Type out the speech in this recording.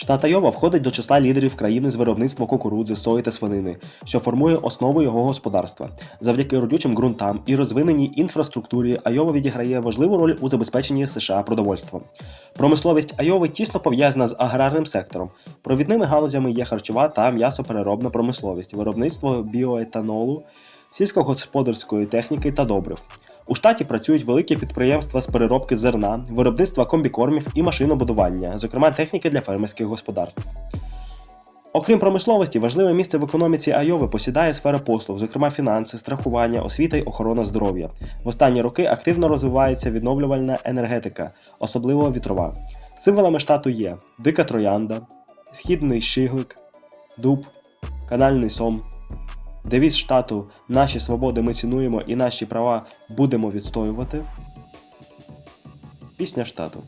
Штат Айова входить до числа лідерів країни з виробництва кукурудзи, сої та свинини, що формує основу його господарства. Завдяки родючим ґрунтам і розвиненій інфраструктурі Айова відіграє важливу роль у забезпеченні США продовольством. Промисловість Айови тісно пов'язана з аграрним сектором. Провідними галузями є харчова та м'ясопереробна промисловість, виробництво біоетанолу, сільськогосподарської техніки та добрив. У штаті працюють великі підприємства з переробки зерна, виробництва комбікормів і машинобудування, зокрема техніки для фермерських господарств. Окрім промисловості, важливе місце в економіці Айови посідає сфера послуг, зокрема фінанси, страхування, освіта й охорона здоров'я. В останні роки активно розвивається відновлювальна енергетика, особливо вітрова. Символами штату є дика троянда, східний шиглик, дуб, канальний сом. Девіз штату Наші свободи ми цінуємо і наші права будемо відстоювати. Пісня штату.